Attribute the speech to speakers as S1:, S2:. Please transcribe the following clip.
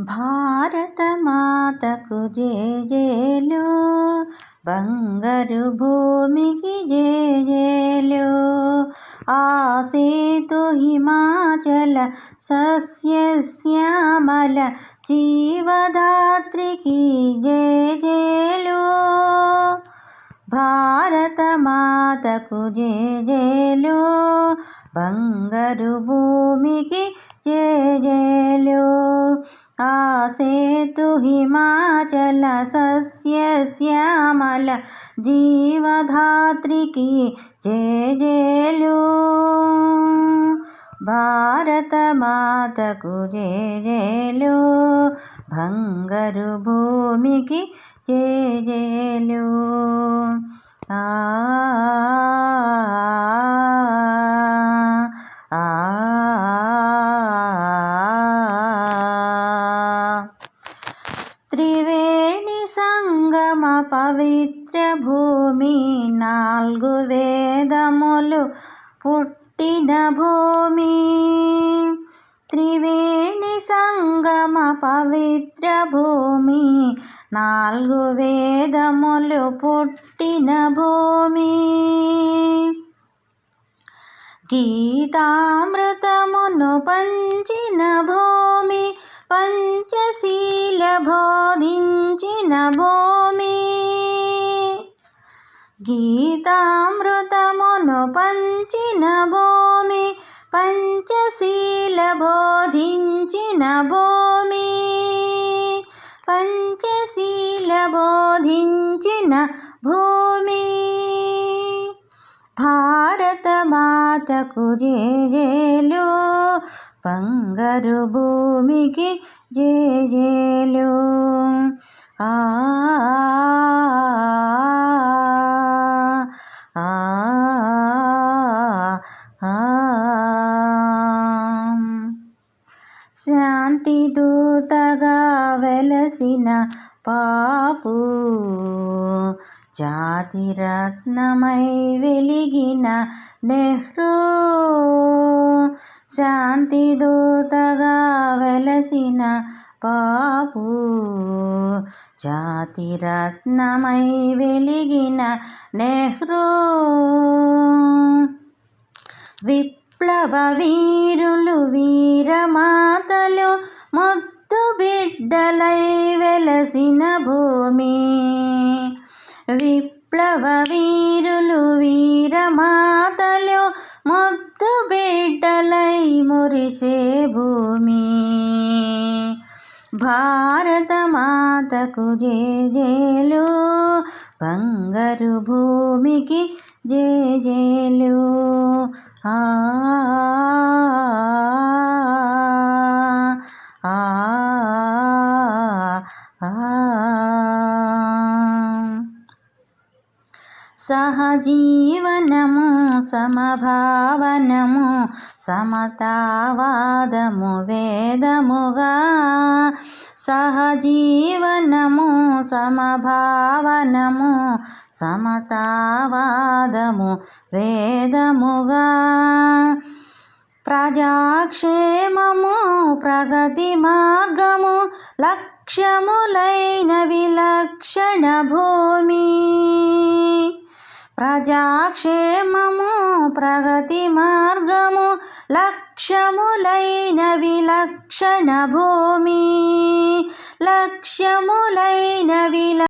S1: భారతమాతకు జేజేలు బంగారు భూమికి జేజేలు ఆ సేతు హిమాచల సస్యశ్యామల జీవదాత్రికి జేజేలు. భారతమాతకు జేజేలు బంగారు భూమికి జేజేలు. ఆ సేతు హిమాచల సస్యశ్యామల జీవధాత్రికి జేజేలు భారత మాతకు జేజేలు బంగారు భూమికి జేజేలు ఆ ఆ త్రివేణి సంగమ పవిత్ర భూమి నాలుగు వేదములు పుట్టిన భూమి. త్రివేణి సంగమ పవిత్ర భూమి నాలుగు వేదములు పుట్టిన భూమి. గీతామృతమును పంచిన భూమి పంచశీల బోధించిన భూమి. గీతామృతమును పంచిన భూమి పంచశీల బోధించిన భూమి. పంచశీల బోధించిన భూమి. భా మాతకు జేజేలు బంగారు భూమికి జేజేలు. ఆ ఆ శాంతి దూతగా వెలసిన పాపు. జాతిరత్నమై వెలిగిన నెహ్రూ. శాంతి దూతగా వెలసిన పాపు. జాతిరత్నమై వెలిగిన నెహ్రూ. విప్లవ వీరులు వీరమాతలు ముద్దు బిడ్డలై వెలసిన భూమి. విప్లవ వీరులు వీరమాతలు ముద్దు బిడ్డలై మురిసే భూమి. భారతమాతకు జేజేలు బంగారు భూమికి జేజేలు ఆ ఆ సహజీవనము సమభావనము సమతావాదము వేదముగా సహజీవనము సమభావనము సమతావాదము వేదముగా ప్రజాక్షేమము ప్రగతి మార్గము లక్ష్యములైన విలక్షణ భూమి. ప్రజాక్షేమము ప్రగతి మార్గము లక్ష్యములైన విలక్షణ భూమి లక్ష్యములైన విల